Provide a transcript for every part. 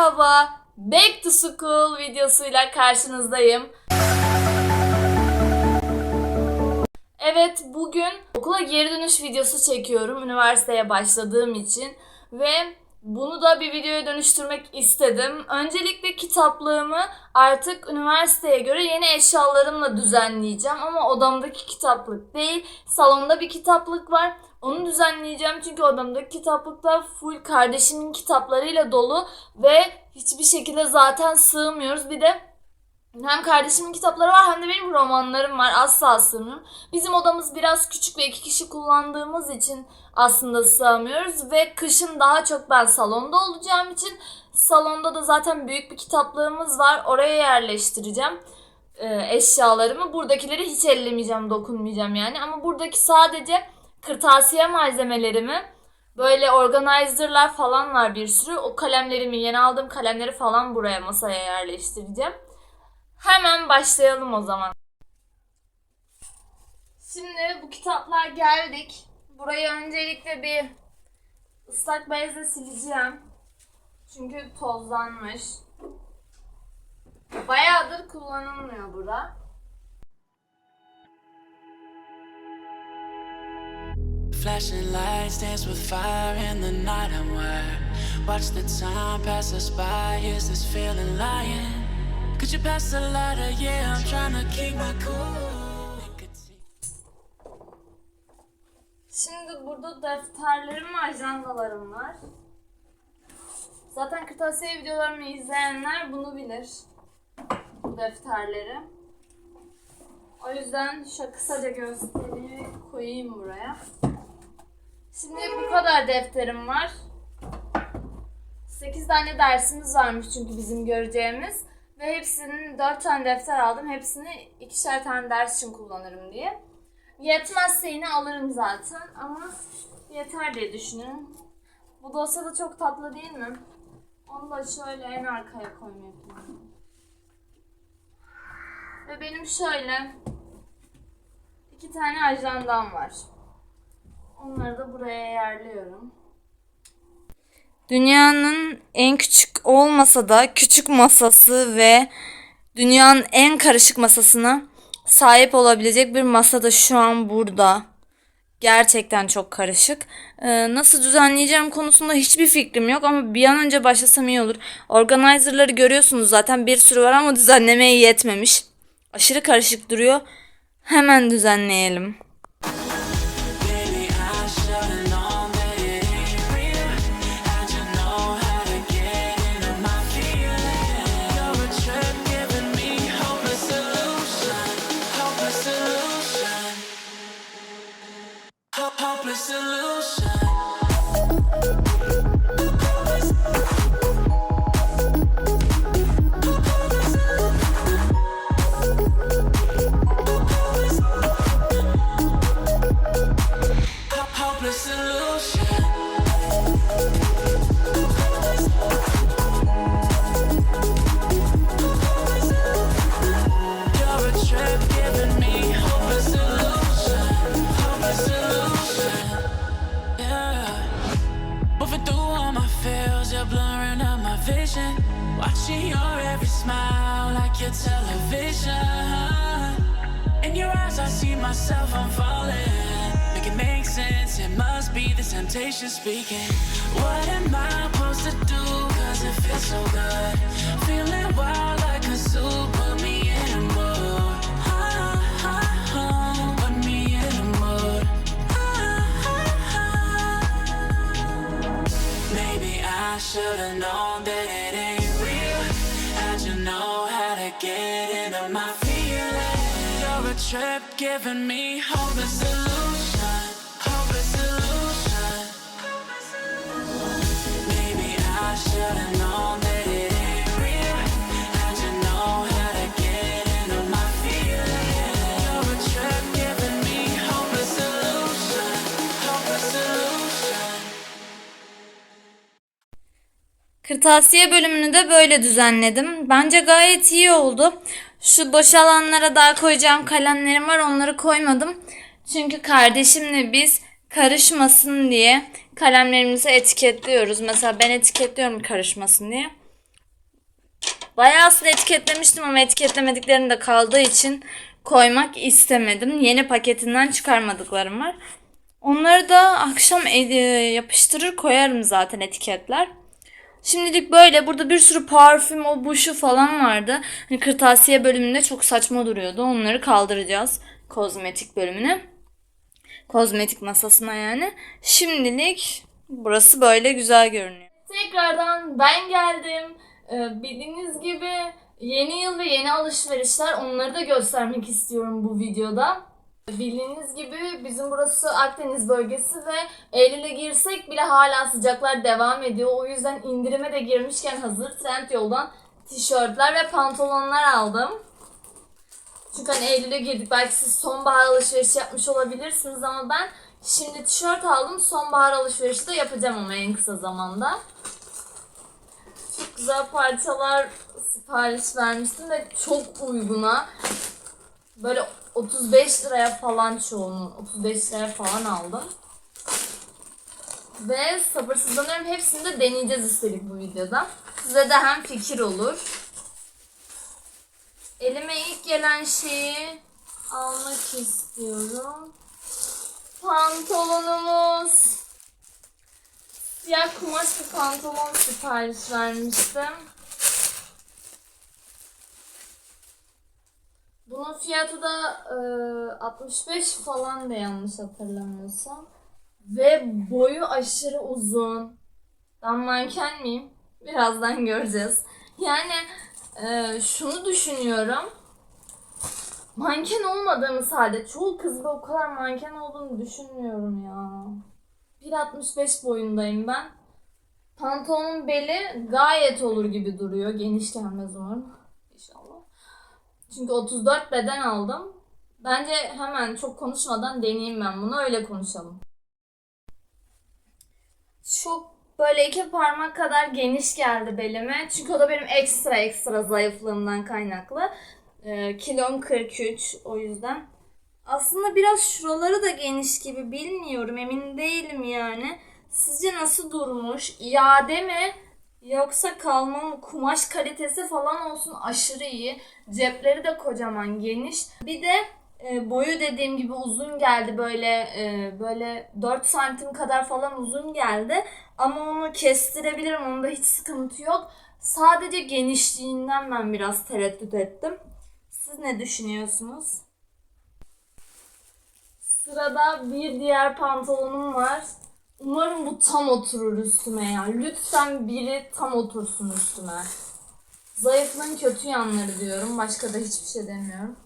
Merhaba, Back to School videosuyla karşınızdayım. Evet, bugün okula geri dönüş videosu çekiyorum üniversiteye başladığım için ve bunu da bir videoya dönüştürmek istedim. Öncelikle kitaplığımı artık üniversiteye göre yeni eşyalarımla düzenleyeceğim ama odamdaki kitaplık değil, salonda bir kitaplık var. Onu düzenleyeceğim çünkü odamdaki kitaplıklar full kardeşimin kitaplarıyla dolu ve hiçbir şekilde zaten sığmıyoruz. Bir de hem kardeşimin kitapları var hem de benim romanlarım var. Asla sığmıyorum. Bizim odamız biraz küçük ve iki kişi kullandığımız için aslında sığamıyoruz. Ve kışın daha çok ben salonda olacağım için salonda da zaten büyük bir kitaplığımız var. Oraya yerleştireceğim e, eşyalarımı. Buradakileri hiç ellemeyeceğim, dokunmayacağım yani. Ama buradaki sadece kırtasiye malzemelerimi Böyle organizer'lar falan var bir sürü. O kalemlerimi, yeni aldığım kalemleri falan buraya masaya yerleştireceğim. Hemen başlayalım o zaman. Şimdi bu kitaplar geldik. Burayı öncelikle bir ıslak bezle sileceğim. Çünkü tozlanmış. Bayağıdır kullanılmıyor bura. Flashing lights dance with fire in the night I'm wired. Watch the time pass us by. Here's this feeling lying. Could you pass the lighter? Yeah, I'm trying to keep my cool. Şimdi burada defterlerim ve ajandalarım var. Zaten kırtasiye videolarımı izleyenler bunu bilir. Bu defterleri. O yüzden şöyle kısaca göstereyim, koyayım buraya. Şimdi bu kadar defterim var. 8 tane dersimiz varmış çünkü bizim göreceğimiz. Ve hepsinin 4 tane defter aldım. Hepsini ikişer tane ders için kullanırım diye. Yetmezse yine alırım zaten ama yeter diye düşünüyorum. Bu dosya da çok tatlı değil mi? Onu da şöyle en arkaya koymayı. Ve benim şöyle iki tane ajandam var. Onları da buraya yerliyorum. Dünyanın en küçük olmasa da küçük masası ve dünyanın en karışık masasına sahip olabilecek bir masa da şu an burada. Gerçekten çok karışık. Ee, nasıl düzenleyeceğim konusunda hiçbir fikrim yok ama bir an önce başlasam iyi olur. Organizer'ları görüyorsunuz zaten bir sürü var ama düzenlemeye yetmemiş. Aşırı karışık duruyor. Hemen düzenleyelim. Television. In your eyes, I see myself, I'm falling. Make it make sense, it must be the temptation speaking. What am I supposed to do? Cause it feels so good. Feeling wild like a zoo, put me in a mood. Put me in a mood. Maybe I should've known trip giving me hopeless solution. Hopeless solution. Maybe I should've known that. Kırtasiye bölümünü de böyle düzenledim. Bence gayet iyi oldu. Şu boş alanlara daha koyacağım kalemlerim var onları koymadım. Çünkü kardeşimle biz karışmasın diye kalemlerimizi etiketliyoruz. Mesela ben etiketliyorum karışmasın diye. Bayağı aslında etiketlemiştim ama etiketlemediklerim de kaldığı için koymak istemedim. Yeni paketinden çıkarmadıklarım var. Onları da akşam e- yapıştırır koyarım zaten etiketler. Şimdilik böyle. Burada bir sürü parfüm, o bu şu falan vardı. Hani kırtasiye bölümünde çok saçma duruyordu. Onları kaldıracağız. Kozmetik bölümüne. Kozmetik masasına yani. Şimdilik burası böyle güzel görünüyor. Tekrardan ben geldim. Ee, bildiğiniz gibi yeni yıl ve yeni alışverişler onları da göstermek istiyorum bu videoda. Bildiğiniz gibi bizim burası Akdeniz bölgesi ve Eylül'e girsek bile hala sıcaklar devam ediyor. O yüzden indirime de girmişken hazır Trendyol'dan tişörtler ve pantolonlar aldım. Çünkü hani Eylül'e girdik. Belki siz sonbahar alışverişi yapmış olabilirsiniz ama ben şimdi tişört aldım. Sonbahar alışverişi de yapacağım ama en kısa zamanda. Çok güzel parçalar sipariş vermiştim ve çok uyguna. Böyle 35 liraya falan çoğunun. 35 liraya falan aldım. Ve sabırsızlanıyorum. Hepsini de deneyeceğiz üstelik bu videoda. Size de hem fikir olur. Elime ilk gelen şeyi almak istiyorum. Pantolonumuz. Siyah kumaş bir pantolon sipariş vermiştim. Bunun fiyatı da e, 65 falan da yanlış hatırlamıyorsam. Ve boyu aşırı uzun. Ben manken miyim? Birazdan göreceğiz. Yani e, şunu düşünüyorum. Manken olmadığımız halde çoğu kızda o kadar manken olduğunu düşünmüyorum ya. 1.65 boyundayım ben. Pantolonun beli gayet olur gibi duruyor. Geniş gelmez umarım. Çünkü 34 beden aldım. Bence hemen çok konuşmadan deneyeyim ben bunu. Öyle konuşalım. Çok böyle iki parmak kadar geniş geldi belime. Çünkü o da benim ekstra ekstra zayıflığımdan kaynaklı. Ee, kilom 43 o yüzden. Aslında biraz şuraları da geniş gibi bilmiyorum. Emin değilim yani. Sizce nasıl durmuş? İade mi? Yoksa kalma mı? Kumaş kalitesi falan olsun aşırı iyi. Cepleri de kocaman geniş. Bir de e, boyu dediğim gibi uzun geldi böyle e, böyle 4 santim kadar falan uzun geldi. Ama onu kestirebilirim. Onda hiç sıkıntı yok. Sadece genişliğinden ben biraz tereddüt ettim. Siz ne düşünüyorsunuz? Sırada bir diğer pantolonum var. Umarım bu tam oturur üstüme ya. Lütfen biri tam otursun üstüme. Zayıflığın kötü yanları diyorum. Başka da hiçbir şey demiyorum.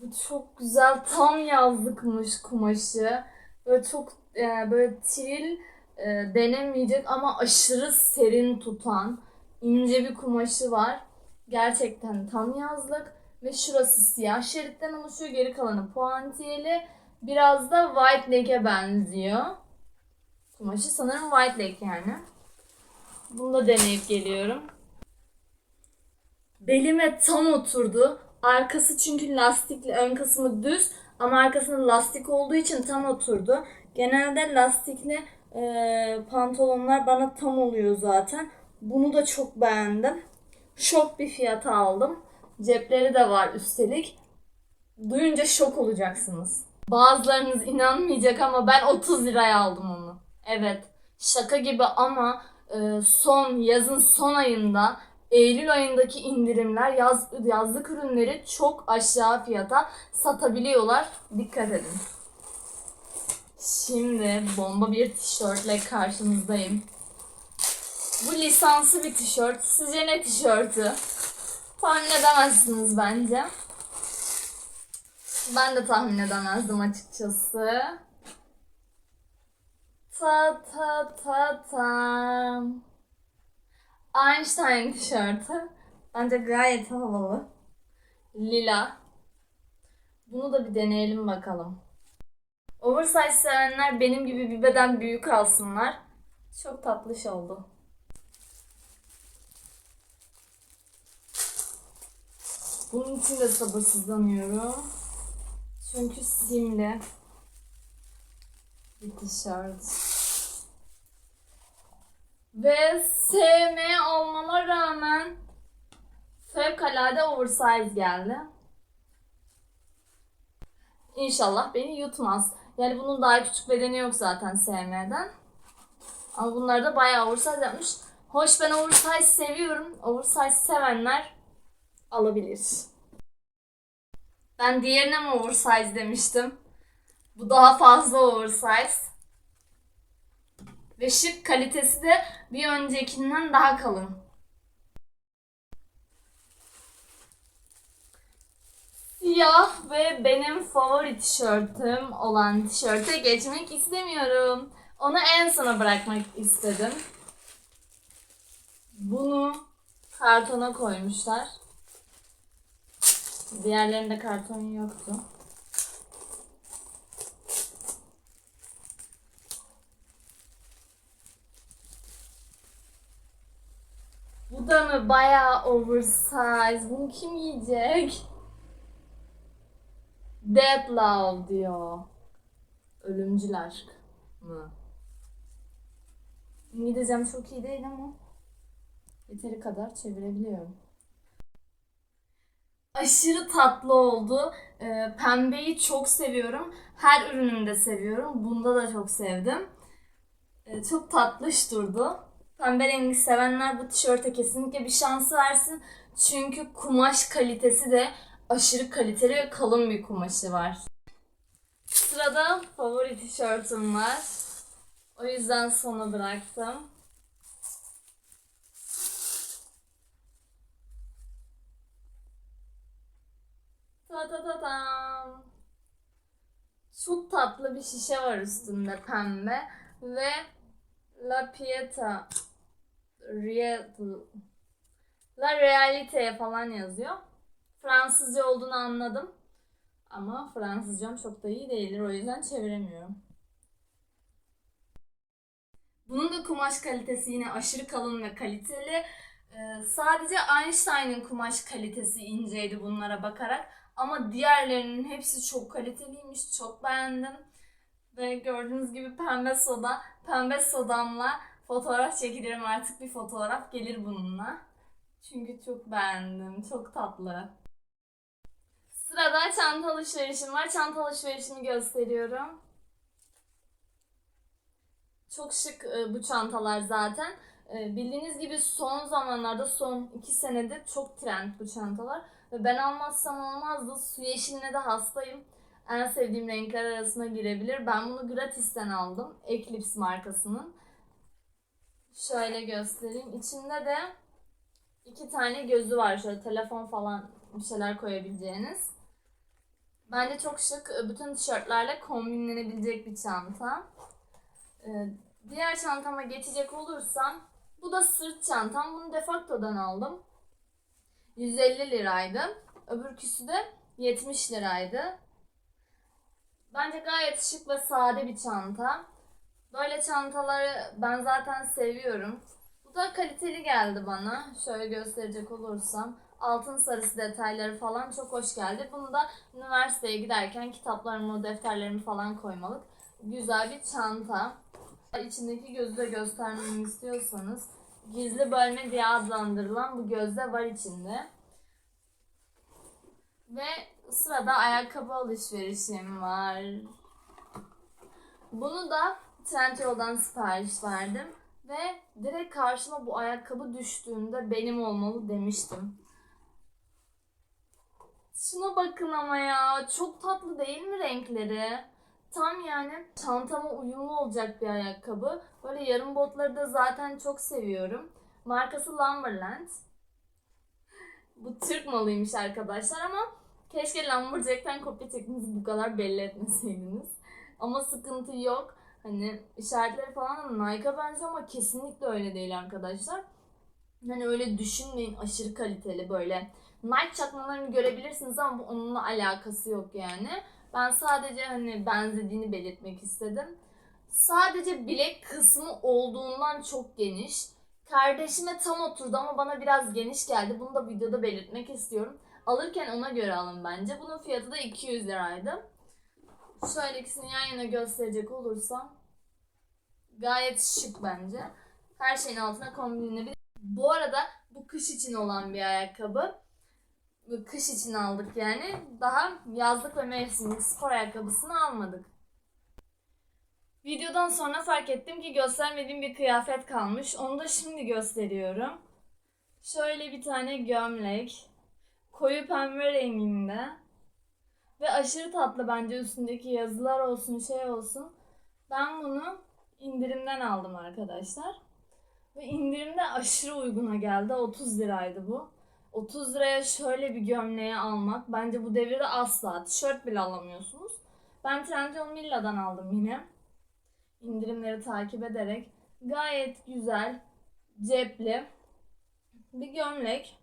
Bu çok güzel tam yazlıkmış kumaşı. Böyle çok e, böyle tril e, denemeyecek ama aşırı serin tutan ince bir kumaşı var. Gerçekten tam yazlık ve şurası siyah şeritten oluşuyor. Geri kalanı puantiyeli. Biraz da white leg'e benziyor. Kumaşı sanırım white leg yani. Bunu da deneyip geliyorum. Belime tam oturdu. Arkası çünkü lastikli, ön kısmı düz ama arkasında lastik olduğu için tam oturdu. Genelde lastikli e, pantolonlar bana tam oluyor zaten. Bunu da çok beğendim. Şok bir fiyata aldım. Cepleri de var üstelik. Duyunca şok olacaksınız. Bazılarınız inanmayacak ama ben 30 liraya aldım onu. Evet şaka gibi ama e, son yazın son ayında Eylül ayındaki indirimler yaz, yazlık ürünleri çok aşağı fiyata satabiliyorlar. Dikkat edin. Şimdi bomba bir tişörtle karşınızdayım. Bu lisanslı bir tişört. Sizce ne tişörtü? Tahmin edemezsiniz bence. Ben de tahmin edemezdim açıkçası. Ta ta ta ta. Einstein tişörtü. Bence gayet havalı. Lila. Bunu da bir deneyelim bakalım. Oversize sevenler benim gibi bir beden büyük alsınlar. Çok tatlış oldu. Bunun için de sabırsızlanıyorum. Çünkü simli bir tişört. Ve SM olmama rağmen Fevkalade oversize geldi. İnşallah beni yutmaz. Yani bunun daha küçük bedeni yok zaten sevmeden. Ama bunlar da bayağı oversize yapmış. Hoş ben oversize seviyorum. Oversize sevenler alabilir. Ben diğerine mi oversize demiştim. Bu daha fazla oversize. Ve şık kalitesi de bir öncekinden daha kalın. Siyah ve benim favori tişörtüm olan tişörte geçmek istemiyorum. Onu en sona bırakmak istedim. Bunu kartona koymuşlar. Diğerlerinde karton yoktu. Bu da mı bayağı oversize? Bunu kim yiyecek? Dead Love diyor. Ölümcül aşk mı? İngilizcem çok iyi değil ama yeteri kadar çevirebiliyorum. Aşırı tatlı oldu. Ee, pembeyi çok seviyorum. Her ürününde seviyorum. Bunda da çok sevdim. Ee, çok tatlış durdu. Pembe rengi sevenler bu tişörte kesinlikle bir şans versin. Çünkü kumaş kalitesi de aşırı kaliteli ve kalın bir kumaşı var. Sırada favori tişörtüm var. O yüzden sona bıraktım. Ta ta. Çok tatlı bir şişe var üstünde pembe ve La Pieta Real La Realite falan yazıyor. Fransızca olduğunu anladım. Ama Fransızcam çok da iyi değildir. O yüzden çeviremiyorum. Bunun da kumaş kalitesi yine aşırı kalın ve kaliteli. Ee, sadece Einstein'ın kumaş kalitesi inceydi bunlara bakarak. Ama diğerlerinin hepsi çok kaliteliymiş. Çok beğendim. Ve gördüğünüz gibi pembe soda. Pembe sodamla fotoğraf çekilirim artık bir fotoğraf gelir bununla. Çünkü çok beğendim. Çok tatlı. Sırada çanta alışverişim var. Çanta alışverişimi gösteriyorum. Çok şık e, bu çantalar zaten. E, bildiğiniz gibi son zamanlarda son 2 senedir çok trend bu çantalar. Ve ben almazsam olmazdı. Su yeşiline de hastayım. En sevdiğim renkler arasına girebilir. Ben bunu gratisten aldım. Eclipse markasının. Şöyle göstereyim. İçinde de iki tane gözü var. Şöyle telefon falan bir şeyler koyabileceğiniz. Bence çok şık. Bütün tişörtlerle kombinlenebilecek bir çanta. Ee, diğer çantama geçecek olursam bu da sırt çantam. Bunu Defacto'dan aldım. 150 liraydı. Öbürküsü de 70 liraydı. Bence gayet şık ve sade bir çanta. Böyle çantaları ben zaten seviyorum. Bu da kaliteli geldi bana. Şöyle gösterecek olursam. Altın sarısı detayları falan çok hoş geldi. Bunu da üniversiteye giderken kitaplarımı, defterlerimi falan koymalık. Güzel bir çanta. İçindeki gözü de göstermemi istiyorsanız gizli bölme diye adlandırılan bu gözde var içinde. Ve sırada ayakkabı alışverişim var. Bunu da Trendyol'dan sipariş verdim. Ve direkt karşıma bu ayakkabı düştüğünde benim olmalı demiştim. Şuna bakın ama ya. Çok tatlı değil mi renkleri? Tam yani çantama uyumlu olacak bir ayakkabı. Böyle yarım botları da zaten çok seviyorum. Markası Lumberland. Bu Türk malıymış arkadaşlar ama keşke Lumberjack'ten kopya çektiğinizi bu kadar belli etmeseydiniz. Ama sıkıntı yok. Hani işaretleri falan da Nike'a benziyor ama kesinlikle öyle değil arkadaşlar. Hani öyle düşünmeyin aşırı kaliteli böyle. Nike çakmalarını görebilirsiniz ama bu onunla alakası yok yani. Ben sadece hani benzediğini belirtmek istedim. Sadece bilek kısmı olduğundan çok geniş. Kardeşime tam oturdu ama bana biraz geniş geldi. Bunu da videoda belirtmek istiyorum. Alırken ona göre alın bence. Bunun fiyatı da 200 liraydı. Şöyle ikisini yan yana gösterecek olursam gayet şık bence. Her şeyin altına kombinlenebilir. Bu arada Bu kış için olan bir ayakkabı. Kış için aldık yani. Daha yazlık ve mevsimlik spor ayakkabısını almadık. Videodan sonra fark ettim ki göstermediğim bir kıyafet kalmış. Onu da şimdi gösteriyorum. Şöyle bir tane gömlek. Koyu pembe renginde. Ve aşırı tatlı bence üstündeki yazılar olsun şey olsun. Ben bunu indirimden aldım arkadaşlar. Ve indirimde aşırı uyguna geldi. 30 liraydı bu. 30 liraya şöyle bir gömleği almak bence bu devirde asla tişört bile alamıyorsunuz. Ben Trendyol Milla'dan aldım yine. İndirimleri takip ederek gayet güzel, cepli bir gömlek.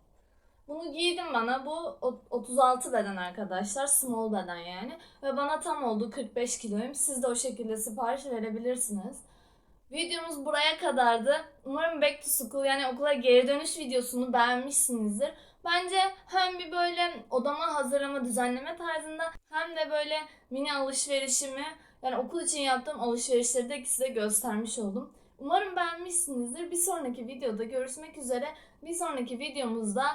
Bunu giydim bana. Bu o- 36 beden arkadaşlar. Small beden yani. Ve bana tam oldu 45 kiloyum. Siz de o şekilde sipariş verebilirsiniz. Videomuz buraya kadardı. Umarım Back to School yani okula geri dönüş videosunu beğenmişsinizdir. Bence hem bir böyle odama hazırlama düzenleme tarzında hem de böyle mini alışverişimi yani okul için yaptığım alışverişleri de size göstermiş oldum. Umarım beğenmişsinizdir. Bir sonraki videoda görüşmek üzere. Bir sonraki videomuzda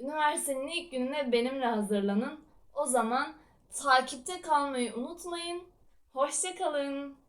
üniversitenin ilk gününe benimle hazırlanın. O zaman takipte kalmayı unutmayın. Hoşçakalın.